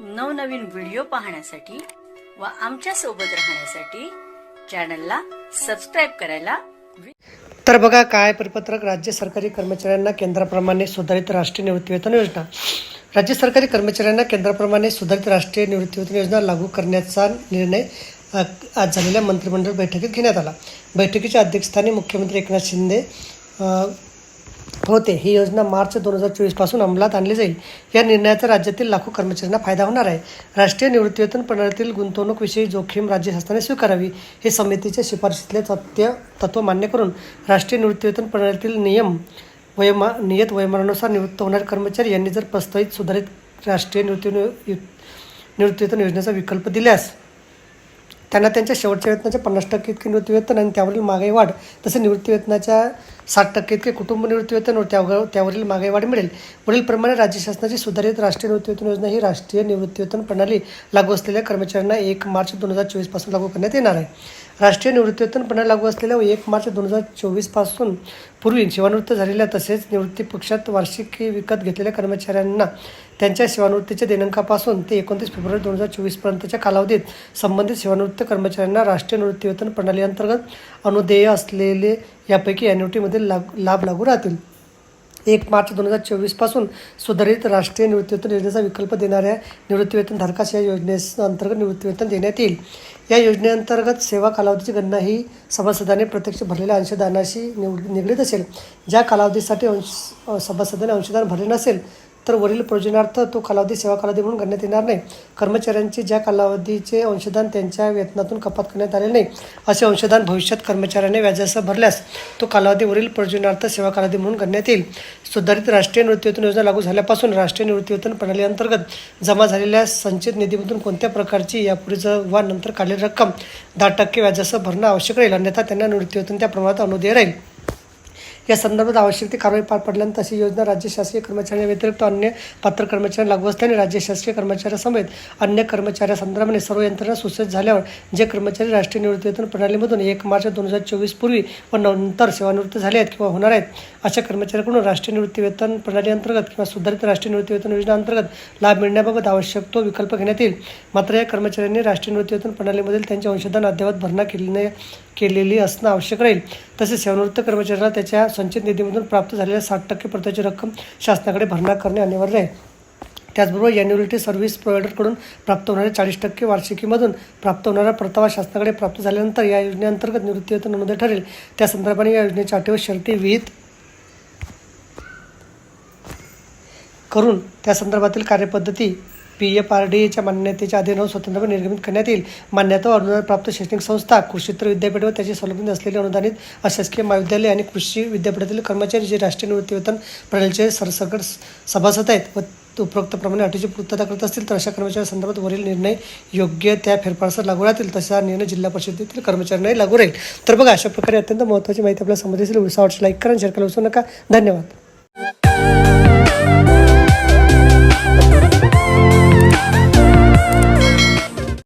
नवनवीन व्हिडिओ पाहण्यासाठी व आमच्यासोबत राहण्यासाठी चॅनलला सबस्क्राईब करायला तर बघा काय परिपत्रक? राज्य सरकारी कर्मचाऱ्यांना केंद्राप्रमाणे सुधारित राष्ट्रीय निवृत्तीवेतन योजना. राज्य सरकारी कर्मचाऱ्यांना केंद्राप्रमाणे सुधारित राष्ट्रीय निवृत्तीवेतन योजना लागू करण्याचा निर्णय आज झालेल्या मंत्रिमंडळ बैठकीत घेण्यात आला. बैठकीच्या अध्यक्षस्थानी मुख्यमंत्री एकनाथ शिंदे होते. ही योजना मार्च दोन हजार चोवीसपासून अंमलात आणली जाईल. या निर्णयाचा राज्यातील लाखो कर्मचाऱ्यांना फायदा होणार आहे. राष्ट्रीय निवृत्तीवेतन प्रणालीतील गुंतवणूकविषयी जोखीम राज्य शासनाने स्वीकारावी हे समितीच्या शिफारशीतले तथ्य तत्व मान्य करून राष्ट्रीय निवृत्तीवेतन प्रणालीतील नियम वयमा नियत वयमानानुसार निवृत्त होणारे कर्मचारी यांनी जर प्रस्तावित सुधारित राष्ट्रीय निवृत्ती निवृत्तीवेतन योजनेचा विकल्प दिल्यास त्यांना त्यांच्या शेवटच्या वेतनाच्या पन्नास टक्के इतके निवृत्तीवेतन आणि त्यावरील महागाई वाढ तसे निवृत्तीवेतनाच्या साठ टक्के इतके कुटुंब निवृत्तीवेतन त्यावर त्यावरील महागाई वाढ मिळेल. वडीलप्रमाणे राज्य शासनाची सुधारित राष्ट्रीय निवृत्तीवेतन योजना ही राष्ट्रीय निवृत्तीवेतन प्रणाली लागू असलेल्या कर्मचाऱ्यांना एक मार्च दोन हजार चोवीसपासून लागू करण्यात येणार आहे. राष्ट्रीय निवृत्तीवेतन प्रणाली लागू असलेल्या व एक मार्च दोन हजार चोवीसपासून पूर्वी सेवानिवृत्त झालेल्या तसेच निवृत्ती पक्षात वार्षिकी विकत घेतलेल्या कर्मचाऱ्यांना त्यांच्या सेवानिवृत्तीच्या दिनांकापासून ते एकोणतीस फेब्रुवारी दोन हजार चोवीसपर्यंतच्या कालावधीत संबंधित सेवानिवृत्त कर्मचाऱ्यांना राष्ट्रीय निवृत्तीवेतन प्रणालीअंतर्गत अनुदेय असलेले यापैकी ॲन्युटीमधील लाग लाभ लागू राहतील. एक मार्च दोन हजार चोवीसपासून सुधारित राष्ट्रीय निवृत्तीवेतन योजनेचा विकल्प देणाऱ्या निवृत्तीवेतन धारकास या योजनेअंतर्गत निवृत्तीवेतन देण्यात येईल. या योजनेअंतर्गत सेवा कालावधीची गणना ही सभासदाने प्रत्यक्ष भरलेल्या अंशदानाशी निव निगडीत असेल. ज्या कालावधीसाठी अंश सभासदाने अंशदान भरले नसेल तर वरील प्रयोजनार्थ तो कालावधी सेवा कालावधी म्हणून गणण्यात येणार नाही. कर्मचाऱ्यांचे ज्या कालावधीचे अंशदान त्यांच्या वेतनातून कपात करण्यात आले नाही असे अंशदान भविष्यात कर्मचाऱ्याने व्याजासह भरल्यास तो कालावधी वरील प्रयोजनार्थ सेवा कालावधी म्हणून करण्यात येईल. सुधारित राष्ट्रीय निवृत्तीवेतन योजना लागू झाल्यापासून राष्ट्रीय निवृत्तीवेतन प्रणालीअंतर्गत जमा झालेल्या संचित निधीमधून कोणत्या प्रकारची यापूर्वीच वा नंतर काढलेली रक्कम दहा टक्के व्याजासह भरणं आवश्यक राहील अन्यथा त्यांना निवृत्तीवेतन त्या प्रमाणात अनुदेय राहील. या संदर्भात आवश्यक ती कारवाई पार पडल्यानंतर तशी योजना राज्य शासकीय कर्मचाऱ्यांव्यतिरिक्त अन्य पात्र कर्मचाऱ्यांना लागू असल्याने राज्य शासकीय कर्मचाऱ्यासमेत अन्य कर्मचाऱ्यासंदर्भाने सर्व यंत्रणा सुसज्ज झाल्यावर जे कर्मचारी राष्ट्रीय निवृत्तीवेतन प्रणालीमधून एक मार्च दोन हजार चोवीस पूर्वी व नंतर सेवानिवृत्त झाले आहेत किंवा होणार आहेत अशा कर्मचाऱ्यांकडून राष्ट्रीय निवृत्तीवेतन प्रणाली अंतर्गत किंवा सुधारित राष्ट्रीय निवृत्तीवेतन योजनेअंतर्गत लाभ मिळण्याबाबत आवश्यक तो विकल्प घेण्यात येईल. मात्र या कर्मचाऱ्यांनी राष्ट्रीय निवृत्तीवेतन प्रणालीमधील त्यांचे अंशदान अद्ययावत भरणा केली नाही. केलेली असणं आवश्यक राहील. तसेच सेवानिवृत्त कर्मचाऱ्याला त्याच्या संचित निधीमधून प्राप्त झालेल्या साठ टक्के परताची रक्कम शासनाकडे भरणा करणे अनिवार्य आहे. त्याचबरोबर एन्युअलिटी सर्व्हिस प्रोव्हायडरकडून प्राप्त होणाऱ्या चाळीस टक्के वार्षिकीमधून प्राप्त होणारा परतावा शासनाकडे प्राप्त झाल्यानंतर या योजनेअंतर्गत निवृत्तीवेतन अनुदान ठरेल. त्या संदर्भाने या योजनेच्या अटी व शर्ती विहित करून त्या संदर्भातील कार्यपद्धती पी एफ आर डी एच्या मान्यतेच्या अधीन स्वतंत्रपणे निर्गमित करण्यात येईल. मान्यता व अनुदान प्राप्त शैक्षणिक संस्था कृषीतर विद्यापीठ व त्याची संलग्न असलेले अनुदानित अशासकीय महाविद्यालय आणि कृषी विद्यापीठातील कर्मचारी जे राष्ट्रीय निवृत्तीवेतन प्रणालीचे सरसकट सभासद आहेत व उपरोक्तप्रमाणे अटीची पूर्तता करत असतील तर अशा कर्मचाऱ्या संदर्भात वरील निर्णय योग्य त्या फेरफारसर लागू राहतील. तसा निर्णय जिल्हा परिषदेतील कर्मचाऱ्यांनाही लागू राहील. तर बघा अशा प्रकारे अत्यंत महत्त्वाची माहिती आपल्यासमोर असेल लाईक करा शेअर करायला विसरू नका. धन्यवाद.